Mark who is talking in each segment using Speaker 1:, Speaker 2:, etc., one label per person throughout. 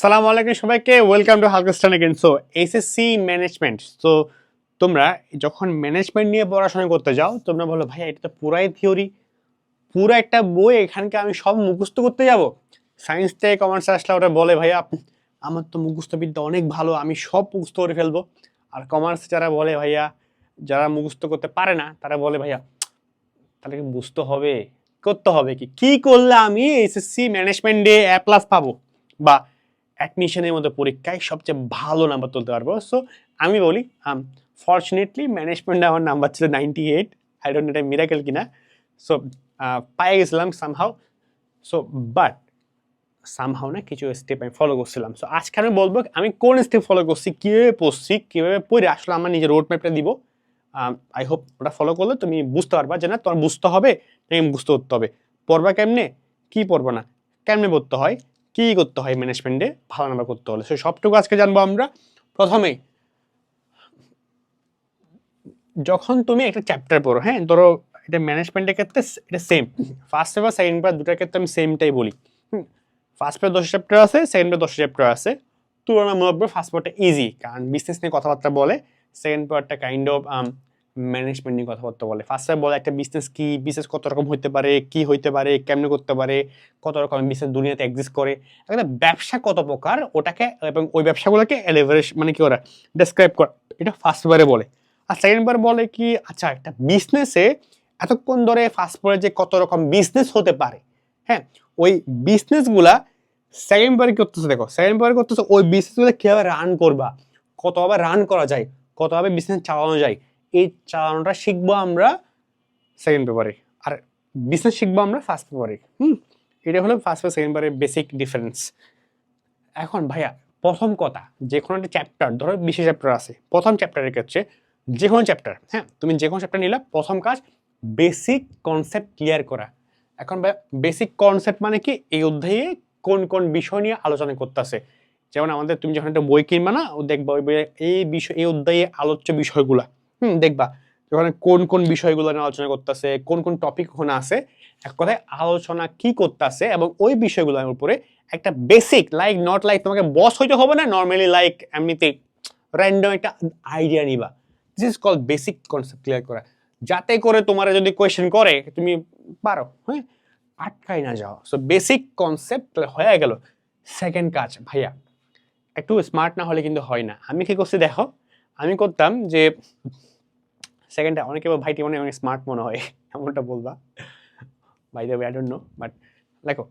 Speaker 1: সালাম আলাইকুম সবাইকে welcome to হালকাস্টান again so SSC management so তোমরা যখন ম্যানেজমেন্ট নিয়ে পড়াশোনা করতে যাও, তোমরা বলো ভাই এটা তো পুরাই থিওরি পুরো একটা বই এখানকে আমি সব মুখস্থ করতে যাব? সায়েন্স থেকে কমার্স আসলে ওটা বলে, ভাইয়া, আমার তো মুখস্থ বিদ্যা অনেক ভালো, আমি সব মুখস্থ করে ফেলব। আর কমার্স যারা বলে, ভাইয়া, যারা মুখস্থ করতে পারে না, তারা বলে, ভাইয়া, তাহলে কি বুঝতে হবে? করতে হবে কি? কি করলে আমি এসএসসি ম্যানেজমেন্টে এ প্লাস পাবো? বা অ্যাডমিশনের মতো পরীক্ষায় সবচেয়ে ভালো নাম্বার তুলতে পারব। সো আমি বলি ফর্চুনেটলি ম্যানেজমেন্টে আমার নাম্বার ছিল নাইনটি এইট আই ডোন্ট এটা মিরাকেল কিনা। সো পাই গেছিলাম সামহাও সো বাট সামহাও না কিছু স্টেপ আমি ফলো করছিলাম। সো আজকে আমি বলব আমি কোন স্টেপ ফলো করছি, কীভাবে পড়ছি, কীভাবে পড়ে আসলে আমার নিজের রোড ম্যাপটা দিব। আই হোপ ওটা ফলো করলে তুমি বুঝতে পারবা যে না, তোমার বুঝতে হবে নাকি বুঝতে করতে হবে। পড়বা কেমনে? কি পড়বা না? কেমনে পড়তে হয়? কি করতে হয় ম্যানেজমেন্টে ভালো নাম্বার করতে হলে। সো সবটুকু আজকে জানব আমরা। প্রথমেই, যখন তুমি একটা চ্যাপ্টার পড়ো হ্যাঁ? ধরো, এটা ম্যানেজমেন্টের ক্ষেত্রে এটা same first paper second paper দুটার ক্ষেত্রে আমি সেমটাই বলি। ফার্স্ট পেপার দশ চ্যাপ্টার আছে সেকেন্ড পেপার দশ চ্যাপ্টার আছে। তুলনামূলকভাবে ফার্স্ট পেপারটা ইজি কারণ বিজনেস নিয়ে কথাবার্তা বলে। সেকেন্ড পেপারটা কাইন্ড অফ ম্যানেজমেন্ট নিয়ে কথাবার্তা বলে। ফার্স্ট পেপার বলে একটা বিজনেস কি বিজনেস কত রকম হইতে পারে, কি হইতে পারে, কেমনে করতে পারে, কত রকম বিজনেস দুনিয়াতে এক্সিস্ট করে। একটা ব্যবসা কত প্রকার, ওটাকে এবং ওই ব্যবসাগুলোকে এলিভারেশ মানে কি ওরা ডেসক্রাইব করা। এটা ফার্স্ট পেপারে বলে। আর সেকেন্ড বার বলে কি আচ্ছা একটা বিজনেসে এতক্ষণ ধরে ফার্স্ট পরে যে কত রকম বিজনেস হতে পারে। হ্যাঁ ওই বিজনেসগুলা সেকেন্ড বারে করতেছে দেখো সেকেন্ড বারে করতেছে ওই বিজনেসগুলো কীভাবে রান করবা কতভাবে রান করা যায় কতভাবে বিজনেস চালানো যায় এই চালানোটা শিখব আমরা সেকেন্ড পেপারে আর বিজনেস শিখব আমরা ফার্স্ট পেপারে হুম, এটা হলো ফার্স্ট পেপার সেকেন্ড পেপারের বেসিক ডিফারেন্স এখন ভাইয়া, প্রথম কথা, যে কোনো একটা চ্যাপ্টার ধরো বিশেষ চ্যাপ্টার আছে, প্রথম চ্যাপ্টারের ক্ষেত্রে যে কোনো চ্যাপ্টার হ্যাঁ তুমি যে কোনো চ্যাপ্টার নিলে, প্রথম কাজ বেসিক কনসেপ্ট ক্লিয়ার করা। এখন বেসিক কনসেপ্ট মানে কি? এই অধ্যায়ে কোন কোন বিষয় নিয়ে আলোচনা করতেছে। যেমন আমাদের তুমি যখন একটা বই কিনবা না, ও দেখবা ওই বইয়ে এই বিষয়, এই অধ্যায়ে আলোচ্য বিষয়গুলা। হুম, দেখবা। ওখানে কোন কোন বিষয়গুলো নিয়ে আলোচনা করতেছে, কোন কোন টপিক ওখানে আছে, এক কথায় আলোচনা কি করতেছে এবং ওই বিষয়গুলোর উপরে একটা বেসিক লাইক নট লাইক তোমাকে বস হইতে হবে না নর্মালি লাইক এমনিতে র্যান্ডম একটা আইডিয়া নিবা। This is call basic concept clear করা। যাতে করে তোমার যদি কোয়েশ্চেন করে, তুমি পারো হ্যাঁ? আটকাই না যাও। সো বেসিক কনসেপ্ট হয়ে গেল। সেকেন্ড কাজ, ভাইয়া, একটু স্মার্ট না হলে কিন্তু হয় না। আমি কি করছি দেখো, আমি করতাম যে সেকেন্ডটা অনেকে ভাইটি মনে অনেক স্মার্ট মনে হয়। এমনটা বলবা। By the way I don't know but দেখো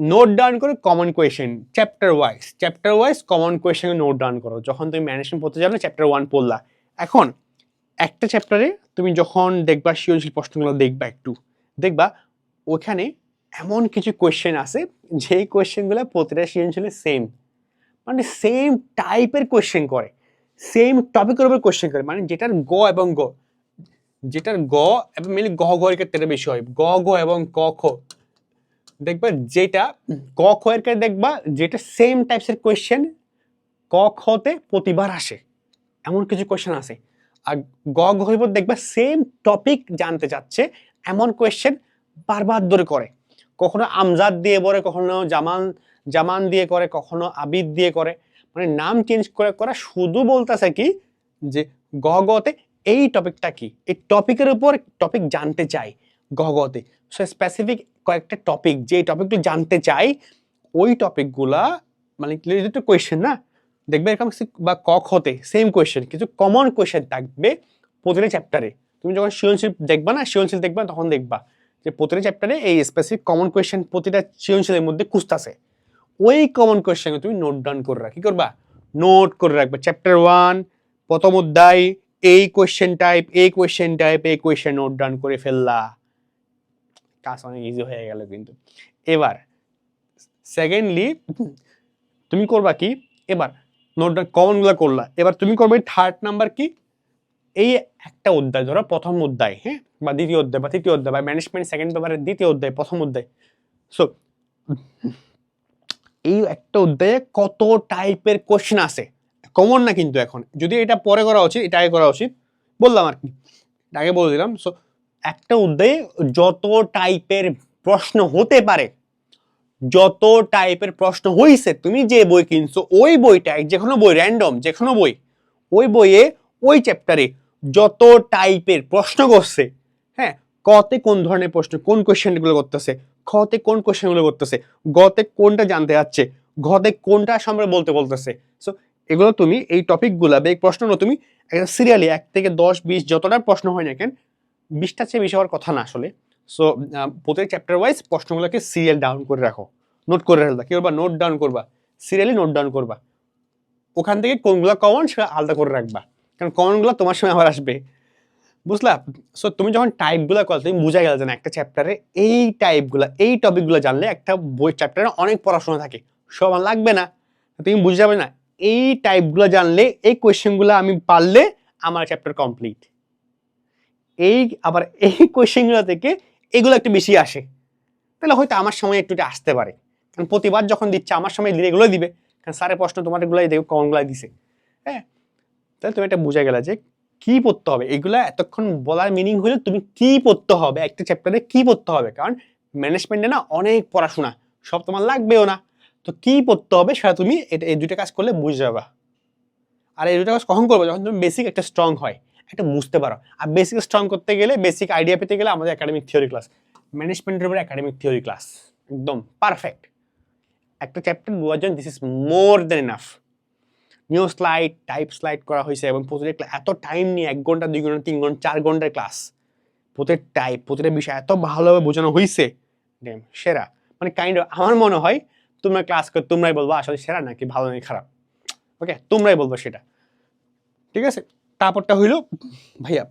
Speaker 1: নোট ডাউন করো common question chapter wise chapter wise common question note down করো। যখন তুমি ম্যানেজমেন্ট পড়তে যাবে চ্যাপ্টার ওয়ান পড়লা। এখন, একটা চ্যাপ্টারে তুমি যখন দেখবা, সৃজনশীল প্রশ্নগুলো দেখবা একটু, দেখবা ওখানে এমন কিছু কোয়েশ্চেন আছে, যেই কোয়েশ্চেনগুলো প্রতিটা সৃজনশীলে সেম মানে সেম টাইপের কোয়েশ্চেন করে। সেম টপিকের উপর কোয়েশ্চেন করে। মানে যেটার গ এবং গ। যেটার গ এবং মেনলি গ গ এর ক্ষেত্রে বেশি হয়। গ গ এবং ক, খ। দেখবা যেটা ক খ এর ক্ষেত্রে দেখবা যেটা সেম টাইপসের কোয়েশ্চেন ক খতে প্রতিবার আসে। এমন কিছু কোয়েশ্চেন আছে। আর গ গ এর দেখবা সেম টপিক জানতে চাচ্ছে এমন কোয়েশ্চেন বারবার ধরে করে। কখনো আমজাদ দিয়ে পড়ে, কখনো জামান জামান দিয়ে করে, কখনো আবিদ দিয়ে করে। মানে নাম চেঞ্জ করে, করা শুধু বলতেছে কি যে গ গতে এই টপিকটা কি? এই টপিকের উপর টপিক জানতে চাই গ গতে সো স্পেসিফিক কয়েকটা টপিক যে টপিকগুলো জানতে চাই, ওই টপিকগুলা মানে রিলেটেড কোয়েশ্চেন না? দেখবে এরকম বা ক খতে সেম কোয়েশ্চেন কিছু কমন কোয়েশ্চেন থাকবে প্রতিটা চ্যাপ্টারে তুমি যখন সৃজনশীল দেখবা না, সৃজনশীল দেখবা, তখন দেখবা যে প্রতিটা চ্যাপ্টারে এই স্পেসিফিক কমন কোয়েশ্চেন প্রতিটা সৃজনশীলের মধ্যে খুঁজতেছে। ওই কমন কোয়েশ্চেন তুমি নোট ডাউন করে রাখ। করবা? নোট করে রাখবে। চ্যাপ্টার ওয়ান প্রথম অধ্যায়, এই কোয়েশ্চেন টাইপ এই কোয়েশ্চেন টাইপ এই কোয়েশ্চেন নোট ডাউন করে ফেললা। কাজ অনেক ইজি হয়ে গেল কিন্তু। এবার সেকেন্ডলি তুমি করবা কি? এবার নোট ডাউন কমনগুলো করলা। এবার তুমি করবে থার্ড নাম্বার কি? এই একটা অধ্যায়, ধরো প্রথম অধ্যায় হ্যাঁ? বা দ্বিতীয় অধ্যায়, বা তৃতীয় অধ্যায়, বা ম্যানেজমেন্ট সেকেন্ড পেপারের দ্বিতীয় অধ্যায়, প্রথম অধ্যায়। সো এই একটা অধ্যায়ে কত টাইপের কোশ্চেন আছে কমন না কিন্তু এখন। যদি এটা পরে করা উচিত, এটা আগে করা উচিত, বললাম আর কি। আগে বলে দিলাম। সো একটা অধ্যায়ে যত টাইপের প্রশ্ন হতে পারে, যত টাইপের প্রশ্ন হইছে, তুমি যে বই কিনছো, ওই বইটা যে কোনো বই র্যান্ডম যে কোনো বই, ওই বইয়ে, ওই চ্যাপ্টারে যত টাইপের প্রশ্ন করছে হ্যাঁ কতে কোন ধরনের প্রশ্ন, কোন কোয়েশ্চেনগুলো করতেছে খতে কোন কোয়েশ্চেনগুলো করতেছে গতে কোনটা জানতে যাচ্ছে? ঘতে কোনটা সম্পর্কে বলতে বলতেছে? সো এগুলো তুমি এই টপিকগুলো বা এই প্রশ্নগুলো তুমি একটা সিরিয়ালি এক থেকে দশ, বিশ যতটা প্রশ্ন হয় না কেন, বিশটা চেয়ে বেশি হওয়ার কথা না আসলে। সো প্রত্যেক চ্যাপ্টার ওয়াইজ প্রশ্নগুলোকে সিরিয়াল ডাউন করে রাখো। নোট করে রাখবা কি করবা? নোট ডাউন করবা। সিরিয়ালি নোট ডাউন করবা। ওখান থেকে কোনগুলো কমন সেটা আলাদা করে রাখবা। কারণ কমনগুলো তোমার সময় আবার আসবে। বুঝলা? সো তুমি যখন টাইপগুলো করো, তুমি বুঝা গেল যে না, একটা চ্যাপ্টারে এই টাইপগুলো এই টপিকগুলো জানলে একটা বই চ্যাপ্টারে অনেক পড়াশোনা থাকে। সব লাগবে না। তুমি বুঝে যাবে না, এই টাইপগুলো জানলে, এই কোয়েশ্চেনগুলো আমি পারলে আমার চ্যাপ্টার কমপ্লিট এই, আবার এই কোয়েশ্চেনগুলো থেকে এগুলো একটু বেশি আসে। তাহলে হয়তো আমার সময় একটু একটু আসতে পারে। কারণ প্রতিবার যখন দিচ্ছে, আমার সময় দিলে এগুলোই দিবে। কারণ স্যারের প্রশ্ন তোমার এগুলোই দেবে কমনগুলাই দিছে। হ্যাঁ? তাহলে তুমি এটা বুঝে গেলে যে কি পড়তে হবে? এগুলা এতক্ষণ বলার মিনিং হলো তুমি কি পড়তে হবে? একটা চ্যাপ্টারে কি পড়তে হবে? কারণ ম্যানেজমেন্টে না অনেক পড়াশোনা, সব তোমার লাগবেও না। তো কি পড়তে হবে সেটা তুমি এটা, এই দুটো কাজ করলে বুঝে যাবা। আর এই দুটো কাজ কখন করব? যখন তুমি বেসিক একটা স্ট্রং হয়, একটা বুঝতে পারো। আর বেসিক স্ট্রং করতে গেলে বেসিক আইডিয়া পেতে গেলে আমাদের একাডেমিক থিওরি ক্লাস ম্যানেজমেন্টের উপরে একাডেমিক থিওরি ক্লাস একদম পারফেক্ট একটা চ্যাপ্টার বোঝার জন্য this is more than enough new slide, type slide করা হয়েছে এবং প্রতিটা এত টাইম নিয়ে এক ঘণ্টা, দুই ঘণ্টা, তিন ঘণ্টা, চার ঘণ্টার ক্লাস প্রতিটা টাইপ প্রতিটা বিষয় এত ভালোভাবে বোঝানো হয়েছে ড্যাম সেরা। মানে কাইন্ড আমার মনে হয় তোমরা ক্লাস করে তোমরাই বলব, আসলে সেরা নাকি ভালো নাকি খারাপ? ওকে তোমরাই বলব সেটা। ঠিক আছে? তারপরটা হইল, ভাইয়া,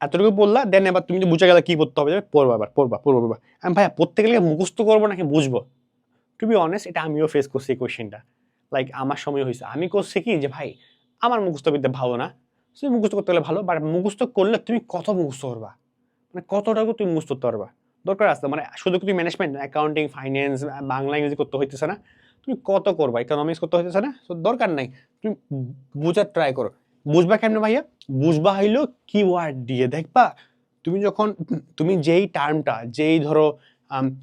Speaker 1: এতটুকু বললা দেন এবার তুমি বুঝে গেলে কি পড়তে হবে, পড়বা আবার পড়বা পড়বা পড়বা। আমি ভাইয়া, পড়তে গেলে মুখস্থ করব নাকি বুঝব? টু বি অনেস্ট এটা আমিও ফেস করছি এই কোয়েশ্চেনটা লাইক আমার সময় হয়েছে। আমি করছি কি যে, ভাই, আমার মুখস্থ বিদ্যা ভালো না। তুমি মুখস্থ করতে গেলে ভালো বাট মুখস্থ করলে তুমি কত মুখস্থ করবা? মানে কতটুকু তুমি মুখস্থ করতে পারবা? দরকার আছে মানে শুধু তুমি ম্যানেজমেন্ট অ্যাকাউন্টিং ফাইন্যান্স বাংলা, ইংরেজি করতে হইতেছে না? তুমি কত করবা? ইকোনমিক্স করতে হইতেছে না? তো দরকার নাই। তুমি বুঝার ট্রাই করো। বুঝবা কেমনে ভাইয়া? বুঝবা হইল কি ওয়ার্ড দিয়ে। দেখবা, তুমি যখন, তুমি যেই টার্মটা যেই ধরো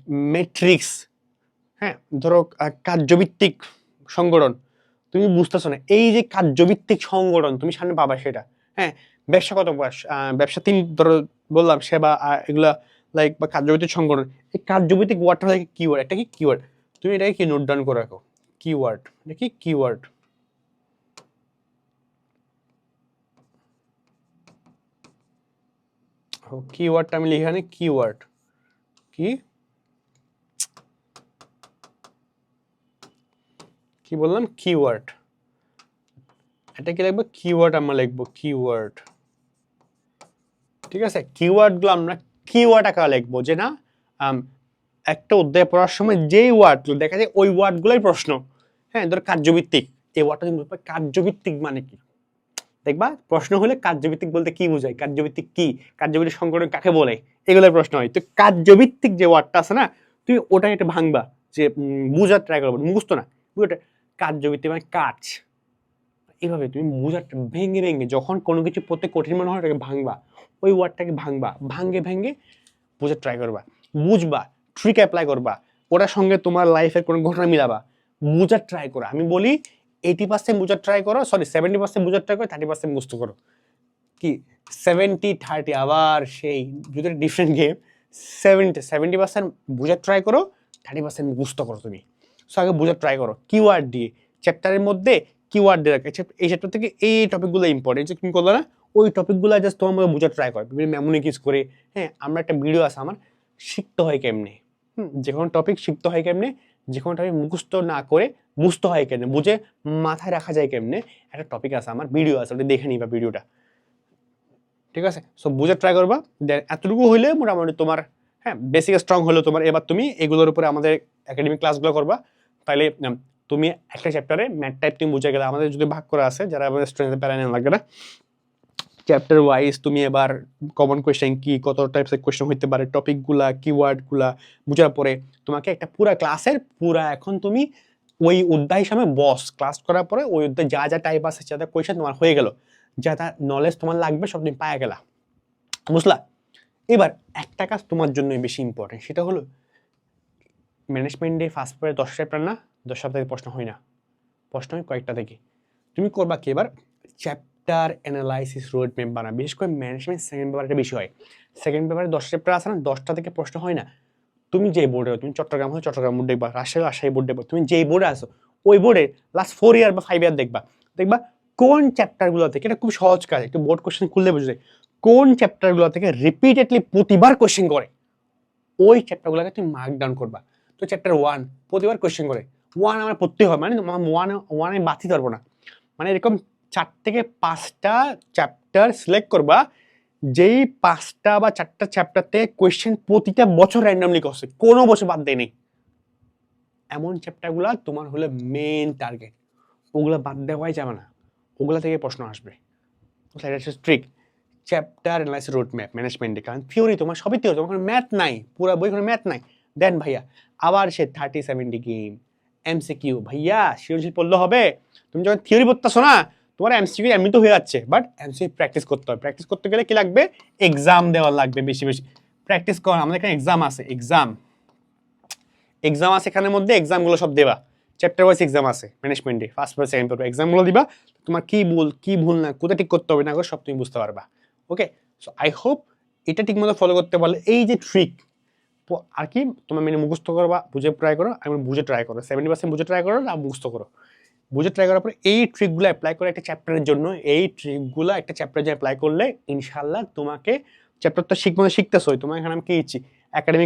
Speaker 1: মেট্রিক্স হ্যাঁ ধরো কার্যভিত্তিক সংগঠন, তুমি বুঝতেছো না। এই যে কার্যভিত্তিক সংগঠন, তুমি সামনে পাবা সেটা। হ্যাঁ ব্যবসা কত বয়স? ব্যবসা তিন, ধরো বললাম, সেবা এগুলা লাইক বা কার্যভিত্তিক সংগঠন। এই কার্যভিত্তিক ওয়ার্ডটা হলো কিওয়ার্ড এটা কি কিওয়ার্ড তুমি এটাকে কি নোট ডাউন করে রাখো? কিওয়ার্ড এটা কি কিওয়ার্ড কিওয়ার্ডটা আমি লিখে আনি কিওয়ার্ড কি? কি বললাম? কিওয়ার্ড এটা কি লিখব? কিওয়ার্ড আমরা লিখব কিওয়ার্ড ঠিক আছে? কিওয়ার্ডগুলো আমরা কিওয়ার্ড আকারে লিখব যে না একটা অধ্যায় পড়ার সময় যেই ওয়ার্ডগুলো দেখা যায় ওই ওয়ার্ডগুলোই প্রশ্ন। হ্যাঁ ধর কার্যভিত্তিক। এই ওয়ার্ডটা তুমি বলবে, কার্যভিত্তিক মানে কি? দেখবা প্রশ্ন হলে কার্যভিত্তিক বলতে কি বোঝায়? কার্যভিত্তিক কি? কার্যভিত্তিক সংগঠন কাকে বলে? এগুলোর প্রশ্ন হয়। তো কার্যভিত্তিক যে ওয়ার্ডটা আছে না তুমি ওটা একটা ভাঙবা যে বুঝার ট্রাই করব। মুখস্থ না বুঝতে কার্যভিত্তিক মানে কাজ এইভাবে তুমি বুঝার ভেঙে ভেঙে যখন কোনো কিছু পড়তে কঠিন মনে হয় ওটাকে ভাঙবা। ওই ওয়ার্ডটাকে ভাঙবা। ভাঙে ভেঙে বোঝার ট্রাই করবা। বুঝবা ট্রিক অ্যাপ্লাই করবা। ওটার সঙ্গে তোমার লাইফের কোনো ঘটনা মিলাবা। বুঝার ট্রাই করো। আমি বলি এইটি পার্সেন্ট বুঝার ট্রাই করো সরি সেভেন্টি পার্সেন্ট বুঝার ট্রাই করো থার্টি পার্সেন্ট বুঝতে করো। কি? সেভেন্টি থার্টি আবার সেই যদি different game seventy seventy percent বুঝার ট্রাই করো থার্টি পার্সেন্ট মুখস্থ করো তুমি। সো আগে বুঝার ট্রাই করো। কিওয়ার্ড দিয়ে। চ্যাপ্টারের মধ্যে কিওয়ার্ড দিয়ে রাখে। এই চ্যাপ্টার থেকে এই টপিকগুলো ইম্পর্টেন্ট যে তুমি করল না ওই টপিকগুলো জাস্ট তোমার মধ্যে বোঝার ট্রাই করো। বিভিন্ন মেমোনিকিস করে। হ্যাঁ আমরা একটা ভিডিও আছে আমার। শিখতে হয় কেমনে? যে কোনো টপিক শিখতে হয় কেমনে? যে কোনো টপিক মুখস্থ না করে বুঝতে হয় কেমনে? বুঝে মাথায় রাখা যায় কেমনে? একটা টপিক আছে আমার ভিডিও আছে। ওটা দেখে নিবা ভিডিওটা ঠিক আছে? সো বুঝে ট্রাই করবা। দেন এতটুকু হইলে মোটামুটি তোমার হ্যাঁ বেসিক স্ট্রং হলো তোমার। এবার তুমি এগুলোর উপরে আমাদের একাডেমিক ক্লাসগুলো করবা। তাহলে তুমি একটা চ্যাপ্টারে ম্যাথ টাইপ তুমি বুঝে গেলে। আমাদের যদি ভাগ করা আছে, যারা আমাদের স্টুডেন্টদের প্যারা নেওয়া লাগবে না চ্যাপ্টার ওয়াইজ তুমি এবার কমন কোয়েশ্চেন কি, কত টাইপসের কোয়েশ্চেন হইতে পারে টপিকগুলা কিওয়ার্ডগুলা বুঝার পরে তোমাকে একটা পুরা ক্লাসের পুরা এখন তুমি ওই অধ্যায় হিসাবে বস ক্লাস করার পরে ওই অধ্যায় যা যা টাইপ আছে, যা যা কোয়েশ্চেন তোমার হয়ে গেল, যা যা নলেজ তোমার লাগবে, সব তুমি পায়ে গেলা। বুঝলা? এবার একটা কাজ তোমার জন্যই বেশি ইম্পর্টেন্ট সেটা হলো ম্যানেজমেন্টে ফার্স্ট পেপারে দশ চ্যাপ্টার না দশ সপ্তাহ প্রশ্ন হয় না, প্রশ্ন হয় কয়েকটা থেকে। তুমি করবা কি এবার? চ্যাপ্টার অ্যানালাইসিস রোড ম্যাপ বানা বিশেষ করে ম্যানেজমেন্ট সেকেন্ড পেপারটা বেশি হয় সেকেন্ড পেপারে দশ চ্যাপ্টার আছে না, দশটা থেকে প্রশ্ন হয় না। তুমি যে বোর্ডে তুমি চট্টগ্রাম হয় চট্টগ্রাম বোর্ড দেখবা, রাজশাহী রাজশাহী বোর্ড দেখবা। তুমি যেই বোর্ডে আসো ওই বোর্ডে লাস্ট ফোর ইয়ার বা ফাইভ ইয়ার দেখবা। দেখবা কোন চ্যাপ্টারগুলো থেকে, এটা খুব সহজ কাজ, একটু বোর্ড কোশ্চেন খুললে বুঝে কোন চ্যাপ্টারগুলো থেকে রিপিটেডলি প্রতিবার কোশ্চেন করে, ওই চ্যাপ্টারগুলোকে তুমি মার্ক ডাউন করবা। তো চ্যাপ্টার ওয়ান প্রতিবার কোশ্চেন করে। ওয়ান আমার পড়তে হয় মানে ওয়ান ওয়ান আমি বাঁচতে পারব না। মানে এরকম চার থেকে পাঁচটা চ্যাপ্টার সিলেক্ট করবা, যেই পাঁচটা বা চারটা চ্যাপ্টারতে কোয়েশ্চেন প্রতিটা বছর র্যান্ডামলি করছে, কোনো বছর বাদ দেয়নি। এমন চ্যাপ্টারগুলো তোমার হলো মেন টার্গেট ওগুলো বাদ দেওয়াই যাবে না। ওগুলো থেকে প্রশ্ন আসবে। এটা trick chapter analysis road map ম্যানেজমেন্টে কারণ থিওরি তোমার সবই থিওরি তোমার ম্যাথ নাই, পুরো বই কোনো ম্যাথ নাই। দেন ভাইয়া, আবার সে থার্টি সেভেন্টি গেম এমসিকিউ ভাইয়া, সৃজনশীল পড়লে হবে। তুমি যখন থিওরি পড়তেছো না, তোমার এমসিকিউ এমনি তো হয়ে যাচ্ছে। বাট এমসিকিউ প্র্যাকটিস করতে হবে। প্র্যাকটিস করতে গেলে কি লাগবে? এক্সাম দেওয়া লাগবে বেশি বেশি। প্র্যাকটিস কর, আমাদের এখানে এক্সাম আছে এক্সাম এক্সাম আছে এখানের মধ্যে এক্সামগুলো সব দেবা। চ্যাপ্টার ওয়াইজ এক্সাম আছে ম্যানেজমেন্টে ফার্স্ট পেপার সেকেন্ড পেপার এক্সামগুলো দিবা। তোমার কি ভুল কি ভুল না, কোথায় ঠিক করতে হবে না সব তুমি বুঝতে পারবা। ওকে সো আই হোপ এটা ঠিকমতো ফলো করতে পারলে। এই যে ট্রিক আর কি, তোমার মেনে মুখস্থ করো বা বুঝে ট্রাই করো আমি বুঝে ট্রাই করো। সেভেন্টি পার্সেন্ট বুঝে ট্রাই করো, আর মুখস্থ করো। বুঝে ট্রাই করার পরে এই ট্রিকগুলো অ্যাপ্লাই করে একটা চ্যাপ্টারের জন্য, এই ট্রিকগুলো একটা চ্যাপ্টারে যে অ্যাপ্লাই করলে ইনশাল্লাহ তোমাকে চ্যাপ্টার তো শিখ মতো শিখতেছোই। তোমার এখানে আমি কি ইচ্ছি?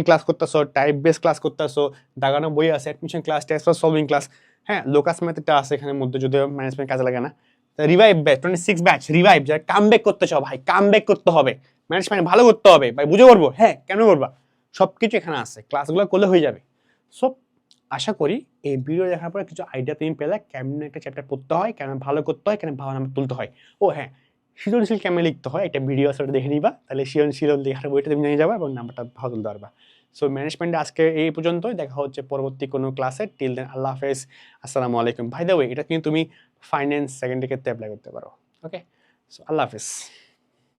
Speaker 1: ক্লাস করতেছো টাইপ বেস ক্লাস করতেছো, দাগানো বই আছে admission class test solving class হ্যাঁ লোকাস ম্যাথটা আছে এখানে মধ্যে, যদিও ম্যানেজমেন্ট কাজে লাগে না। Revive batch twenty six batch revive যারা কাম ব্যাক করতে চাও, ভাই কাম ব্যাক করতে হবে। ম্যানেজমেন্ট ভালো করতে হবে, ভাই, বুঝে করব? হ্যাঁ কেন করবা? সব কিছু এখানে আছে ক্লাসগুলো করলে হয়ে যাবে। সো আশা করি এই ভিডিও দেখার পরে কিছু আইডিয়া তুমি পেলে, কেমন একটা চ্যাপ্টার পড়তে হয়, কেমন ভালো করতে হয় কেন ভালো নাম্বার তুলতে হয়। ও হ্যাঁ সৃজনশীল কেমন লিখতে হয়, একটা ভিডিও ওটা দেখে নিবা, তাহলে সৃজনশীল লেখার বইটা তুমি নিয়ে যাবা এবং নাম্বারটা ভালো তুলতে পারবা। সো ম্যানেজমেন্টে আজকে এই পর্যন্তই, দেখা হচ্ছে পরবর্তী কোনো ক্লাসে টিল দেন আল্লাহ হাফেজ, আসসালামু আলাইকুম। ভাই দা ওয়ে এটা কিন্তু তুমি ফাইন্যান্স সেকেন্ডের ক্ষেত্রে অ্যাপ্লাই করতে পারো। ওকে সো আল্লাহ হাফেজ।